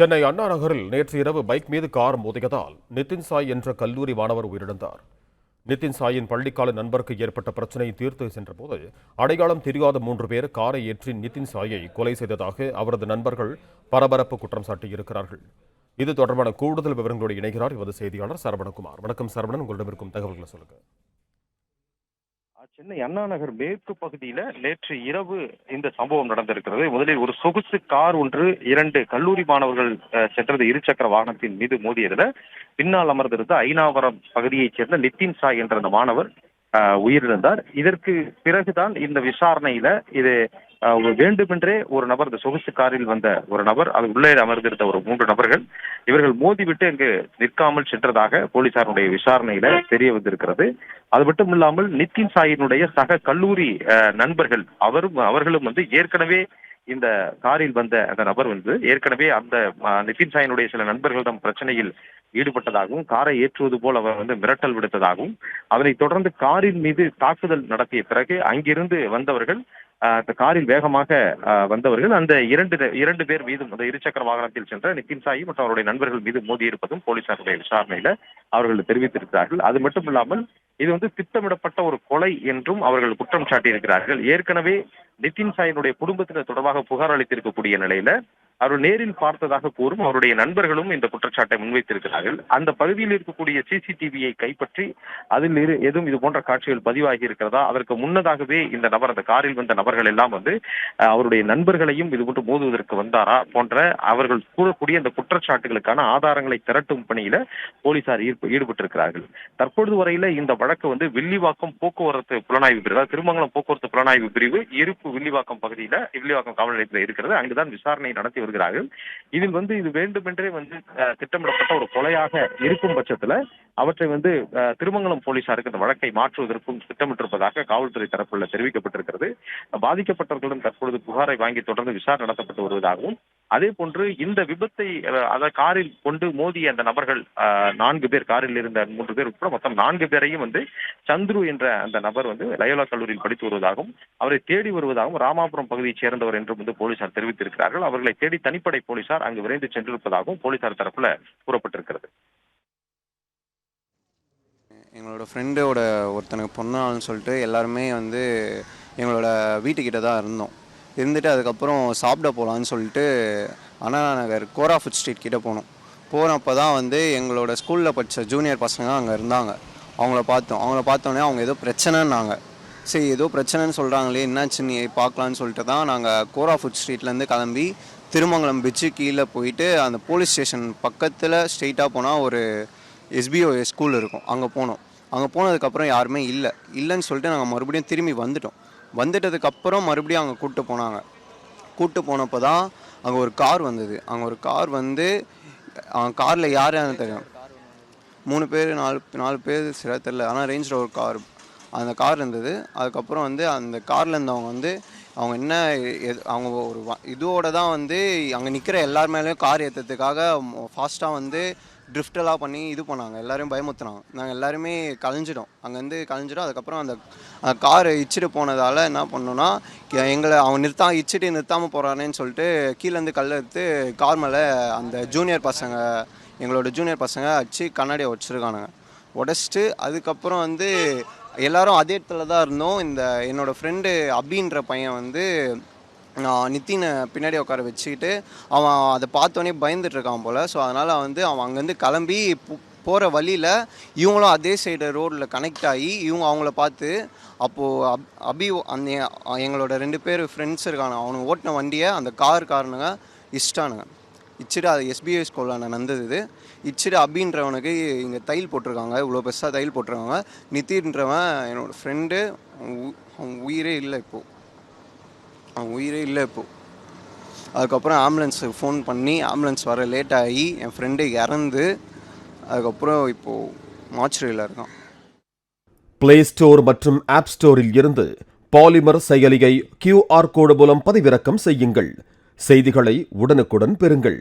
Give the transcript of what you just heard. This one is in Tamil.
சென்னை அண்ணா நகரில் நேற்று இரவு பைக் மீது கார் மோதியதால் நிதின் சாய் என்ற கல்லூரி மாணவர் உயிரிழந்தார். நிதின் சாயின் பள்ளிக்கால நண்பருக்கு ஏற்பட்ட பிரச்சனையை தீர்த்து சென்றபோது அடையாளம் தெரியாத மூன்று பேர் காரை ஏற்றி நிதின் சாயை கொலை செய்ததாக அவரது நண்பர்கள் பரபரப்பு குற்றம் சாட்டியிருக்கிறார்கள். இது தொடர்பான கூடுதல் விவரங்களோடு இணைகிறார் எமது செய்தியாளர் சரவணகுமார். வணக்கம் சரவணன். உங்களிடம் இருக்கும் தகவல்களை சொல்லுங்கள் சென்னை அண்ணா நகர் மேற்கு பகுதியில நேற்று இரவு இந்த சம்பவம் நடந்திருக்கிறது. முதலில் ஒரு சொகுசு கார் ஒன்று இரண்டு கல்லூரி மாணவர்கள் அஹ், சென்றது இருசக்கர வாகனத்தின் மீது மோதியதுல பின்னால் அமர்ந்திருந்த ஐநாவரம் பகுதியைச் சேர்ந்த நிதின் சாய் என்ற அந்த மாணவர் உயிரிழந்தார். இதற்கு பிறகுதான் இந்த விசாரணையில இது வேண்டுமென்றே ஒரு நபர் இந்த சொகுசு காரில் வந்த ஒரு நபர் அது உள்ளே அமர்ந்திருந்த ஒரு மூன்று நபர்கள் இவர்கள் மோதிவிட்டு அங்கு நிற்காமல் சென்றதாக போலீசாருடைய விசாரணையில தெரிய வந்திருக்கிறது. அது மட்டும் இல்லாமல் நித்தின் சாயினுடைய சக கல்லூரி நண்பர்கள் அவரும் அவர்களும் வந்து ஏற்கனவே இந்த காரில் வந்த அந்த நபர் வந்து ஏற்கனவே அந்த நிதின் சாயினுடைய சில நண்பர்களிடம் பிரச்சனையில் ஈடுபட்டதாகவும் காரை ஏற்றுவது போல் அவர் வந்து மிரட்டல் விடுத்ததாகவும் அதனைத் தொடர்ந்து காரின் மீது தாக்குதல் நடத்திய பிறகு அங்கிருந்து வந்தவர்கள் அந்த காரில் வேகமாக வந்தவர்கள் அந்த இரண்டு இரண்டு பேர் மீதும் அந்த இருசக்கர வாகனத்தில் சென்ற நிதின் சாயி மற்றும் அவருடைய நண்பர்கள் மீது மோதியிருப்பதும் போலீசாருடைய விசாரணையில அவர்கள் தெரிவித்திருக்கிறார்கள். அது மட்டும் இல்லாமல் இது வந்து திட்டமிடப்பட்ட ஒரு கொலை என்றும் அவர்கள் குற்றம் சாட்டியிருக்கிறார்கள். ஏற்கனவே நிதின் சாயினுடைய குடும்பத்தினர் தொடர்பாக புகார் அளித்திருக்கக்கூடிய நிலையில அவர் நேரில் பார்த்ததாக கூறும் அவருடைய நண்பர்களும் இந்த குற்றச்சாட்டை முன்வைத்திருக்கிறார்கள். அந்த பகுதியில் இருக்கக்கூடிய சிசிடிவியை கைப்பற்றி அதில் இரு எதுவும் இது போன்ற காட்சிகள் பதிவாகி இருக்கிறதா? அதற்கு முன்னதாகவே இந்த நபர் அந்த காரில் வந்த நபர்கள் எல்லாம் வந்து அவருடைய நண்பர்களையும் இது போன்று மோதுவதற்கு வந்தாரா? போன்ற அவர்கள் கூறக்கூடிய அந்த குற்றச்சாட்டுகளுக்கான ஆதாரங்களை திரட்டும் பணியில போலீசார் ஈர்ப்பு ஈடுபட்டிருக்கிறார்கள். தற்பொழுது வரையில இந்த வழக்கு வந்து வில்லிவாக்கம் போக்குவரத்து புலனாய்வு பிரிவு அதாவது திருமங்கலம் போக்குவரத்து புலனாய்வு பிரிவு இருப்பு வில்லிவாக்கம் பகுதியில வில்லிவாக்கம் காவல் நிலையத்தில் இருக்கிறது. அங்குதான் விசாரணை நடத்தி வருகிறார்கள். இதில் வந்து இது வேண்டுமென்றே வந்து அஹ், திட்டமிடப்பட்ட ஒரு கொலையாக இருக்கும் பட்சத்துல அவற்றை வந்து திருமங்கலம் போலீசாருக்கு இந்த வழக்கை மாற்றுவதற்கும் திட்டமிட்டிருப்பதாக காவல்துறை தரப்புல தெரிவிக்கப்பட்டிருக்கிறது. பாதிக்கப்பட்டவர்களிடம் தற்பொழுது புகாரை வாங்கி தொடர்ந்து விசாரணை நடத்தப்பட்டு வருவதாகவும் அதே போன்று இந்த விபத்தை அத காரில் கொண்டு மோதிய அந்த நபர்கள் நான்கு பேர் காரில் இருந்த மூன்று பேர் உட்பட மொத்தம் நான்கு பேரையும் வந்து சந்துரு என்ற அந்த நபர் வந்து லயோலா கல்லூரியில் படித்து வருவதாகவும் அவரை தேடி வருவதாகவும் ராமாபுரம் பகுதியைச் சேர்ந்தவர் என்றும் வந்து போலீசார் தெரிவித்திருக்கிறார்கள். அவர்களை தேடி தனிப்படை போலீசார் அங்கு விரைந்து சென்றிருப்பதாகவும் போலீசார் தரப்புல கூறப்பட்டிருக்கிறது. எங்களோட ஃப்ரெண்டோட ஒருத்தனுக்கு பொண்ணான்னு சொல்லிட்டு எல்லாருமே வந்து எங்களோட வீட்டுக்கிட்ட தான் இருந்தோம். இருந்துட்டு அதுக்கப்புறம் சாப்பிட போகலான்னு சொல்லிட்டு அண்ணா நகர் கோரா ஃபுட் ஸ்ட்ரீட் கிட்டே போனோம். போனப்போ தான் வந்து எங்களோட ஸ்கூலில் படித்த ஜூனியர் பசங்க அங்கே இருந்தாங்க. அவங்கள பார்த்தோம். அவங்கள பார்த்தோன்னே அவங்க ஏதோ பிரச்சனைன்னாங்க. சரி ஏதோ பிரச்சனைன்னு சொல்கிறாங்களே என்னாச்சு நீ பார்க்கலான்னு சொல்லிட்டு தான் நாங்கள் கோரா ஃபுட் ஸ்ட்ரீட்லேருந்து கிளம்பி திருமங்கலம் பிச்சு கீழே போயிட்டு அந்த போலீஸ் ஸ்டேஷன் பக்கத்தில் ஸ்ட்ரெயிட்டாக போனால் ஒரு எஸ்பிஓ ஸ்கூல் இருக்கும். அங்கே போனோம். அங்கே போனதுக்கப்புறம் யாருமே இல்லை. இல்லைன்னு சொல்லிட்டு நாங்கள் மறுபடியும் திரும்பி வந்துட்டோம். வந்துட்டதுக்கப்புறம் மறுபடியும் அங்கே கூப்பிட்டு போனாங்க. கூப்பிட்டு போனப்போ தான் அங்கே ஒரு கார் வந்தது. அங்கே ஒரு கார் வந்து காரில் யார் யாருன்னு தெரியும். மூணு பேர் நாலு நாலு பேர் சில தெரில ஆனால் ரேஞ்சில் ஒரு கார் அந்த கார் இருந்தது. அதுக்கப்புறம் வந்து அந்த காரில் இருந்தவங்க வந்து அவங்க என்ன எது- அவங்க ஒரு இதோட தான் வந்து அங்கே நிற்கிற எல்லார் மேலேயும் கார் ஏற்றுறதுக்காக ஃபாஸ்ட்டாக வந்து ட்ரிஃப்டெல்லாம் பண்ணி இது பண்ணாங்க. எல்லாரையும் பயமுத்துனாங்க. நாங்கள் எல்லாருமே கலைஞ்சிட்டோம். அங்கேருந்து கலைஞ்சிட்டோம். அதுக்கப்புறம் அந்த கார் இச்சிட்டு போனதால் என்ன பண்ணோன்னா எங்களை அவன் நிறுத்தா இச்சிட்டு நிறுத்தாமல் போகிறானேன்னு சொல்லிட்டு கீழேருந்து கல் எடுத்து கார் மேலே அந்த ஜூனியர் பசங்க எங்களோட ஜூனியர் பசங்க அடிச்சு கண்ணாடியை உடச்சிருக்கானுங்க. உடச்சிட்டு அதுக்கப்புறம் வந்து எல்லாரும் அதே இடத்துல தான் இருந்தோம். இந்த என்னோடய ஃப்ரெண்டு அபின்ற பையன் வந்து நித்தினை பின்னாடி உட்கார வச்சுக்கிட்டு அவன் அதை பார்த்தோன்னே பயந்துட்டுருக்கான் போல். ஸோ அதனால் வந்து அவன் அங்கேருந்து கிளம்பி போகிற வழியில் இவங்களும் அதே சைடு ரோடில் கனெக்ட் ஆகி இவங்க அவங்கள பார்த்து அப்போது அப் அபி அந்த எங்களோட ரெண்டு பேர் ஃப்ரெண்ட்ஸ் இருக்காங்க அவனு ஓட்டின வண்டியை அந்த கார் காரனுங்க இஷ்டானுங்க இச்சிட்டு அது எஸ்பிஐ ஸ்கூலில் நடந்தது இது. இச்சிட்டு அபின்றவனுக்கு இங்கே தையல் போட்டிருக்காங்க. இவ்வளோ பெருசாக தையல் போட்டிருக்காங்க. நித்தின்றவன் என்னோடய ஃப்ரெண்டு உயிரே இல்லை இப்போது அவன் உயிரே இல்லை இப்போது அதுக்கப்புறம் ஆம்புலன்ஸுக்கு ஃபோன் பண்ணி ஆம்புலன்ஸ் வர லேட் ஆகி என் ஃப்ரெண்டு இறந்து அதுக்கப்புறம் இப்போது மாச்சுரியில் இருக்கான். பிளே ஸ்டோர் மற்றும் ஆப் ஸ்டோரில் இருந்து பாலிமர் செயலியை கியூஆர் கோடு மூலம் பதிவிறக்கம் செய்யுங்கள். செய்திகளை உடனுக்குடன் பெறுங்கள்.